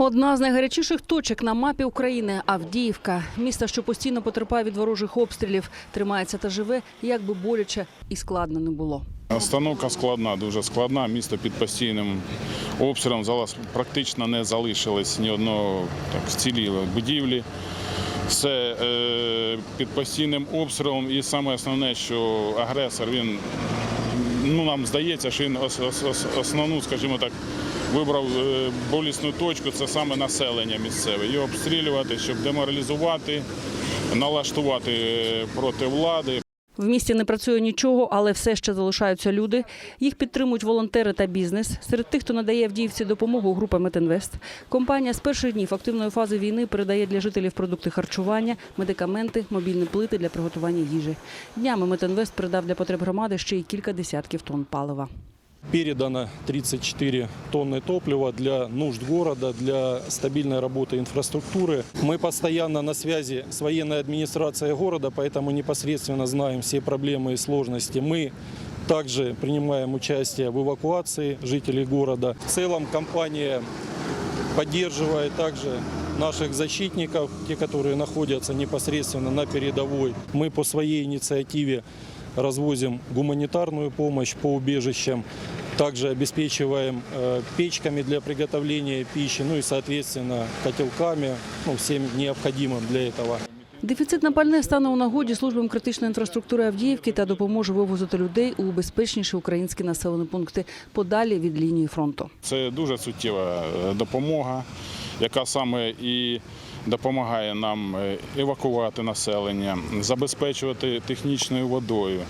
Одна з найгарячіших точок на мапі України Авдіївка. Місто, що постійно потерпає від ворожих обстрілів, тримається та живе, як би боляче і складно не було. Остановка складна, дуже складна. Місто під постійним обстрілом зараз практично не залишилось ні одного так вцілілої будівлі. Все е, під постійним обстрілом. І саме основне, що агресор він ну нам здається, що він ос- ос- ос- основну, скажімо так, вибрав е, болісну точку. Це саме населення місцеве. Його обстрілювати, щоб деморалізувати, налаштувати е, проти влади. В місті не працює нічого, але все ще залишаються люди. Їх підтримують волонтери та бізнес. Серед тих, хто надає Авдіївці допомогу, група Метинвест. Компанія з перших днів активної фази війни передає для жителів продукти харчування, медикаменти, мобільні плити для приготування їжі. Днями Метинвест передав для потреб громади ще й кілька десятків тонн палива. Передано 34 тонны топлива для нужд города, для стабильной работы инфраструктуры. Мы постоянно на связи с военной администрацией города, поэтому непосредственно знаем все проблемы и сложности. Мы также принимаем участие в эвакуации жителей города. В целом компания поддерживает также наших защитников, те, которые находятся непосредственно на передовой. Мы по своей инициативе развозим гуманитарную помощь по убежищам, также обеспечиваем э, печками для приготовления пищи, ну и, соответственно, котелками, ну, всем необходимым для этого. Дефіцит на пальне стане у нагоді службам критичної інфраструктури Авдіївки та допоможе вивозити людей у безпечніші українські населені пункти подалі від лінії фронту. Це дуже суттєва е, допомога, яка саме і допомагає нам е, евакувати населення, забезпечувати технічною водою,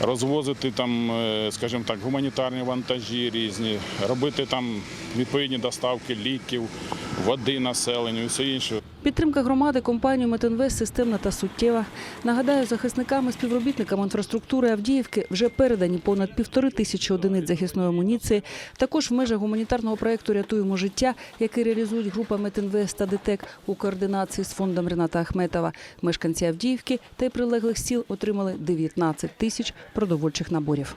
розвозити там, е, скажімо так, гуманітарні вантажі різні, робити там відповідні доставки ліків, води населенню і все інше. Підтримка громади компанію Метинвест системна та суттєва. Нагадаю, захисниками співробітникам інфраструктури Авдіївки вже передані понад півтори тисячі одиниць захисної амуніції. Також в межах гуманітарного проєкту Рятуємо життя, який реалізують група Метинвест та ДТЕК у координації з фондом Рената Ахметова. Мешканці Авдіївки та й прилеглих сіл отримали 19 тисяч продовольчих наборів.